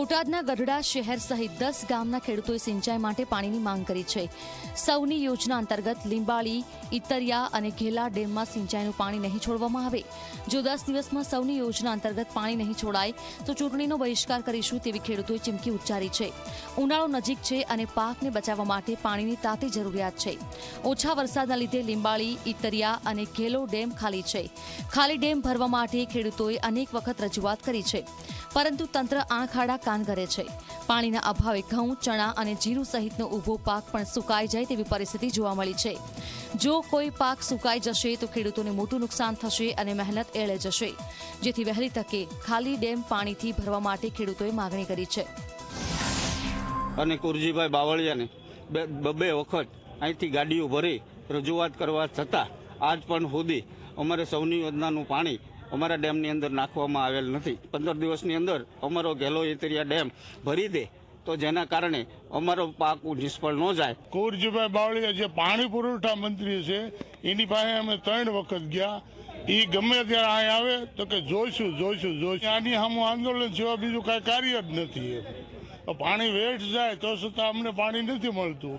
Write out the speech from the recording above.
બોટાદના ગઢડા શહેર સહિત દસ ગામના ખેડૂતોએ સિંચાઈ માટે પાણીની માંગ કરી છે. સૌની યોજના અંતર્ગત લીંબાળી ઇતરિયા અને ઘેલા ડેમમાં સિંચાઈનું પાણી નહીં છોડવામાં આવે. જો દસ દિવસમાં સૌની યોજના અંતર્ગત પાણી નહીં છોડાય, તો ચૂંટણીનો બહિષ્કાર કરીશું તેવી ખેડૂતોએ ચીમકી ઉચ્ચારી છે. ઉનાળો નજીક છે અને પાકને બચાવવા માટે પાણીની તાતી જરૂરિયાત છે. ઓછા વરસાદના લીધે લીંબાળી ઇતરિયા અને ઘેલો ડેમ ખાલી છે. ખાલી ડેમ ભરવા માટે ખેડૂતોએ અનેક વખત રજૂઆત કરી છે. પરંતુ તંત્ર આંખ આડા કાન કરે છે. પાણીના અભાવે ઘઉં, ચણા અને જીરું સહિતનો ઊભો પાક પણ સુકાઈ જાય તેવી પરિસ્થિતિ જોવા મળી છે. જો કોઈ પાક સુકાઈ જશે તો ખેડૂતોને મોટું નુકસાન થશે અને મહેનત એળે જશે. જેથી વહેલી તકે ખાલી ડેમ પાણીથી ભરવા માટે ખેડૂતોએ માગણી કરી છે. અને કુરજીભાઈ બાવળિયાને બે વખત અહીંથી ગાડીઓ ભરી રજૂઆત કરવા છતાં આજ પણ સુધી અમારે સૌની યોજનાનું પાણી અમારા ડેમની અંદર નાખવામાં આવેલ નથી. પંદર દિવસની અંદર અમારો ઘેલો એતરિયા ડેમ ભરી દે તો જેના કારણે અમારો પાક નિષ્ફળ ન જાય. કુરજીભાઈ બાવળીયા જે પાણી પુરવઠા મંત્રી છે, એની પાસે અમે ત્રણ વખત ગયા. એ ગમે ત્યારે અહીં આવે તો કે જોઈશું જોઈશું જોઈશું. આની સામું આંદોલન સિવાય બીજું કાંઈ કાર્ય જ નથી. પાણી વેઠ જાય તો છતાં અમને પાણી નથી મળતું.